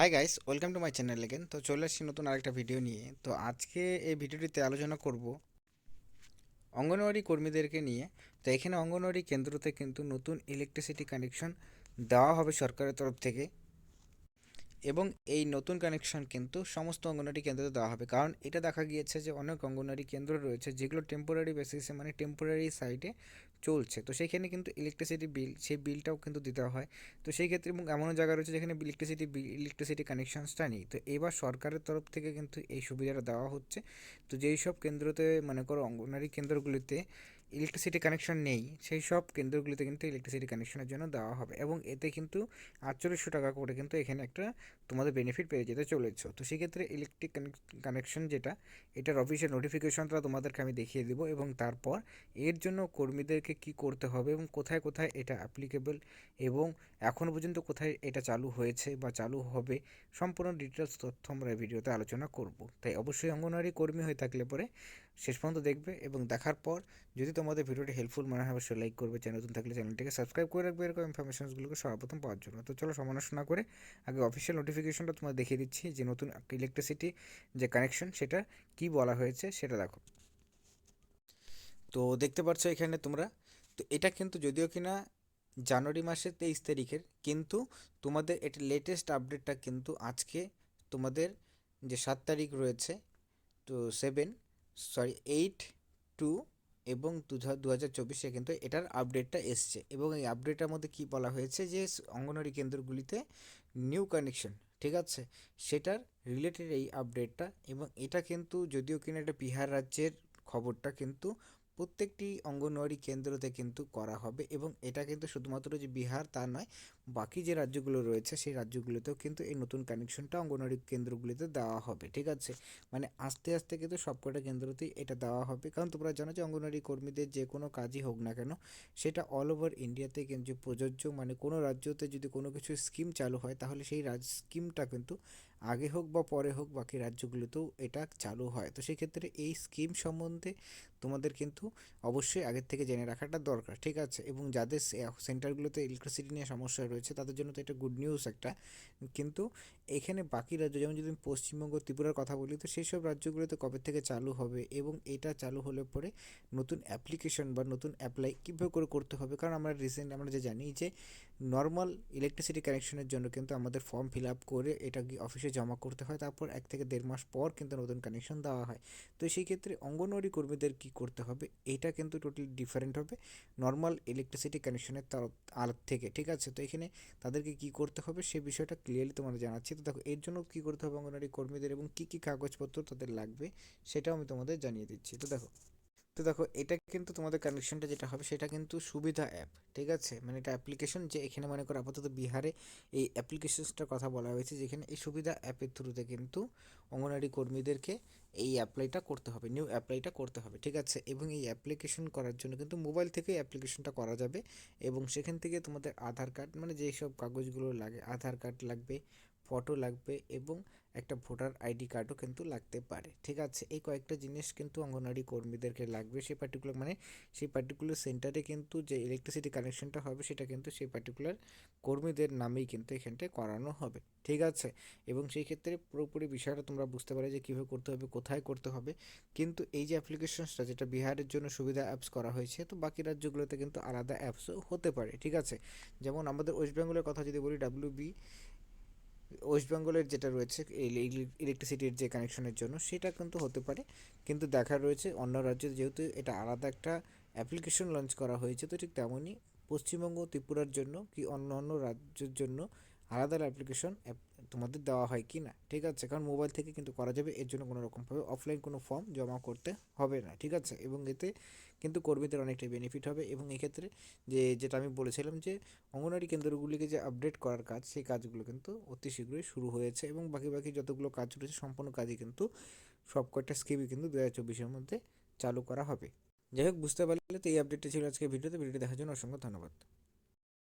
Hi guys welcome to my channel again তো চলে আসছি নতুন আরেকটা ভিডিও নিয়ে। তো আজকে এই ভিডিওটিতে আলোচনা করব অঙ্গনওয়াড়ি কর্মীদেরকে নিয়ে। তো এখানে অঙ্গনওয়াড়ি কেন্দ্রতে কিন্তু নতুন ইলেকট্রিসিটি কানেকশন দেওয়া হবে সরকারের তরফ থেকে। এবং এই নতুন কানেকশন কিন্তু সমস্ত অঙ্গনওয়াড়ি কেন্দ্রতে দেওয়া হবে। কারণ এটা দেখা গিয়েছে যে অনেক অঙ্গনওয়াড়ি কেন্দ্র রয়েছে যেগুলো টেম্পোরারি বেসিসে মানে টেম্পোরারি সাইডে চলছে। তো সেইখানে কিন্তু ইলেকট্রিসিটি বিল সেই বিলটাও কিন্তু দিতে হয়। তো সেই ক্ষেত্রে এবং এমনও জায়গা রয়েছে যেখানে ইলেকট্রিসিটি বিল ইলেকট্রিসিটি কানেকশানসটা নেই। তো এবার সরকারের তরফ থেকে কিন্তু এই সুবিধাটা দেওয়া হচ্ছে। তো যেই সব কেন্দ্রতে, মনে করো অঙ্গনওয়াড়ি কেন্দ্রগুলিতে ইলেকট্রিসিটি কানেকশন নেই, সেই সব কেন্দ্রগুলিতে কিন্তু ইলেকট্রিসিটি কানেকশনের জন্য দেওয়া হবে। এবং এতে কিন্তু আটচল্লিশশো টাকা করে কিন্তু এখানে একটা তোমাদের বেনিফিট পেয়ে যেতে চলেছ। তো সেক্ষেত্রে ইলেকট্রিক কানেকশন যেটা, এটার অফিসিয়াল নোটিফিকেশনটা তোমাদেরকে আমি দেখিয়ে দেবো এবং তারপর এর জন্য কর্মীদেরকে কি করতে হবে এবং কোথায় কোথায় এটা অ্যাপ্লিকেবল এবং এখনও পর্যন্ত কোথায় এটা চালু হয়েছে বা চালু হবে সম্পূর্ণ ডিটেলস তথ্য আমরা ভিডিওতে আলোচনা করব। তাই অবশ্যই অঙ্গনওয়াড়ি কর্মী হয়ে থাকলে পরে শেষ পর্যন্ত দেখবে এবং দেখার পর যদি তোমাদের ভিডিওটি হেল্পফুল মনে হয়, অবশ্যই লাইক করবে, চ্যানেল নতুন থাকলে চ্যানেলটিকে সাবস্ক্রাইব করে রাখবে, এরকম ইনফরমেশনসগুলোকে সর্বপ্রথম পাওয়ার জন্য। তো চলো সমালোচনা করে, আগে অফিসিয়াল নোটিফিকেশনটা তোমার দেখিয়ে দিচ্ছি, যে নতুন ইলেকট্রিসিটি যে কানেকশন সেটা কি বলা হয়েছে সেটা দেখো। তো দেখতে পাচ্ছ এখানে তোমরা, তো এটা কিন্তু যদিও কিনা জানুয়ারি মাসের তেইশ তারিখের, কিন্তু তোমাদের এটা লেটেস্ট আপডেটটা কিন্তু আজকে তোমাদের যে সাত তারিখ রয়েছে, তো সেভেন সরি এইট টু এবং দু হাজার চব্বিশে কিন্তু এটার আপডেটটা এসছে এবং এই আপডেটটার মধ্যে কি বলা হয়েছে যে অঙ্গনওয়াড়ি কেন্দ্রগুলিতে নিউ কানেকশন ঠিক আছে? সেটার রিলেটেড এই আপডেটটা এবং এটা কিন্তু যদিও কিনা এটা বিহার রাজ্যের খবরটা কিন্তু প্রত্যেকটি অঙ্গনওয়াড়ি কেন্দ্রতে কিন্তু করা হবে এবং এটা কিন্তু শুধুমাত্র যে বিহার তা নয়, বাকি যে রাজ্যগুলো রয়েছে সেই রাজ্যগুলোতেও কিন্তু এই নতুন কানেকশনটা অঙ্গনওয়াড়ি কেন্দ্রগুলিতে দেওয়া হবে, ঠিক আছে? মানে আস্তে আস্তে কিন্তু সবকটা কেন্দ্রতেই এটা দেওয়া হবে। কারণ তোমরা জানো যে অঙ্গনওয়াড়ি কর্মীদের যে কোনো কাজই হোক না কেন, সেটা অল ওভার ইন্ডিয়াতে কিন্তু প্রযোজ্য। মানে কোনো রাজ্যতে যদি কোনো কিছু স্কিম চালু হয়, তাহলে সেই রাজ স্কিমটা কিন্তু আগে হোক বা পরে হোক বাকি রাজ্যগুলোতেও এটা চালু হয়। তো সেক্ষেত্রে এই স্কিম সম্বন্ধে তোমাদের কিন্তু অবশ্যই আগের থেকে জেনে রাখাটা দরকার, ঠিক আছে? এবং যাদের সেন্টারগুলোতে ইলেকট্রিসিটি নিয়ে সমস্যা রয়েছে, তাদের জন্য তো এটা গুড নিউজ একটা। কিন্তু এখানে বাকি রাজ্য, যেমন যদি পশ্চিমবঙ্গ, ত্রিপুরার কথা বলি, তো সেই সব রাজ্যগুলোতে কবে থেকে চালু হবে এবং এটা চালু হলে পরে নতুন অ্যাপ্লিকেশন বা নতুন অ্যাপ্লাই কীভাবে করে করতে হবে? কারণ আমরা রিসেন্ট আমরা যে জানি যে নর্মাল ইলেকট্রিসিটি কানেকশনের জন্য কিন্তু আমাদের ফর্ম ফিল আপ করে এটা গিয়ে অফিসে জমা করতে হয়। তারপর এক থেকে দেড় মাস পর কিন্তু নতুন কানেকশন দেওয়া হয়। তো সেই ক্ষেত্রে অঙ্গনওয়াড়ি কর্মীদের কী করতে হবে? এটা কিন্তু টোটালি ডিফারেন্ট হবে নর্মাল ইলেকট্রিসিটি কানেকশনের আলাদ থেকে, ঠিক আছে? তো এখানে তাদেরকে কী করতে হবে? সে বিষয়টা ক্লিয়ারলি তোমাদের জানাচ্ছি। তো দেখো, এর জন্য কী করতে হবে অঙ্গনওয়াড়ি কর্মীদের এবং কী কী কাগজপত্র তাদের লাগবে, সেটাও আমি তোমাদের জানিয়ে দিচ্ছি। তো দেখো তো দেখো, এটা কিন্তু তোমাদের কানেকশনটা যেটা হবে, সেটা কিন্তু সুবিধা অ্যাপ ঠিক আছে? মানে এটা অ্যাপ্লিকেশন যে এখানে মনে করো আপাতত বিহারে এই অ্যাপ্লিকেশনসটার কথা বলা হয়েছে, যেখানে এই সুবিধা অ্যাপের থ্রুতে কিন্তু অঙ্গনওয়াড়ি কর্মীদেরকে এই অ্যাপ্লাইটা করতে হবে নিউ অ্যাপ্লাইটা করতে হবে, ঠিক আছে? এবং এই অ্যাপ্লিকেশন করার জন্য কিন্তু মোবাইল থেকেই অ্যাপ্লিকেশনটা করা যাবে এবং সেখান থেকে তোমাদের আধার কার্ড মানে যেই সব কাগজগুলো লাগে, আধার কার্ড লাগবে ফটো লাগবে এবং একটা ভোটার আইডি কার্ডও কিন্তু লাগতে পারে, ঠিক আছে? এই কয়েকটা জিনিস কিন্তু অঙ্গনওয়াড়ি কর্মীদেরকে লাগবে, সেই পার্টিকুলার মানে সেই পার্টিকুলার সেন্টারে কিন্তু যে ইলেকট্রিসিটি কানেকশনটা হবে সেটা কিন্তু সেই পার্টিকুলার কর্মীদের নামেই কিন্তু এখানটায় করানো হবে, ঠিক আছে? এবং সেই ক্ষেত্রে পুরোপুরি বিষয়টা তোমরা বুঝতে পারো যে কীভাবে করতে হবে, কোথায় করতে হবে। কিন্তু এই যে অ্যাপ্লিকেশনসটা যেটা বিহারের জন্য সুবিধা অ্যাপস করা হয়েছে, তো বাকি রাজ্যগুলোতে কিন্তু আলাদা অ্যাপসও হতে পারে, ঠিক আছে? যেমন আমাদের ওয়েস্ট বেঙ্গলের কথা যদি বলি ডাব্লিউ বি ওয়েস্ট বেঙ্গলের যেটা রয়েছে ইলেকট্রিসিটির যে কানেকশনের জন্য, সেটা কিন্তু হতে পারে। কিন্তু দেখা রয়েছে অন্য রাজ্যে যেহেতু এটা আলাদা একটা অ্যাপ্লিকেশন লঞ্চ করা হয়েছে, তো ঠিক তেমনই পশ্চিমবঙ্গ ত্রিপুরার জন্য কি অন্য অন্য রাজ্যের জন্য আলাদা অ্যাপ্লিকেশন তোমাদের দেওয়া হয় কি না, ঠিক আছে? কারণ মোবাইল থেকে কিন্তু করা যাবে, এর জন্য কোনো রকমভাবে অফলাইন কোনো ফর্ম জমা করতে হবে না, ঠিক আছে? এবং এতে কিন্তু কর্মীদের অনেকটাই বেনিফিট হবে এবং এক্ষেত্রে যে, যেটা আমি বলেছিলাম যে, অঙ্গনওয়াড়ি কেন্দ্রগুলিকে যে আপডেট করার কাজ, সেই কাজগুলো কিন্তু অতি শীঘ্রই শুরু হয়েছে এবং বাকি বাকি যতগুলো কাজ রয়েছে, সম্পূর্ণ কাজই কিন্তু সব কয়টা স্কিমই কিন্তু দু হাজার চব্বিশের মধ্যে চালু করা হবে। যাই হোক, বুঝতে পারলে তো এই আপডেটটা ছিল আজকে ভিডিওতে। ভিডিওটি দেখার জন্য অসংখ্য ধন্যবাদ।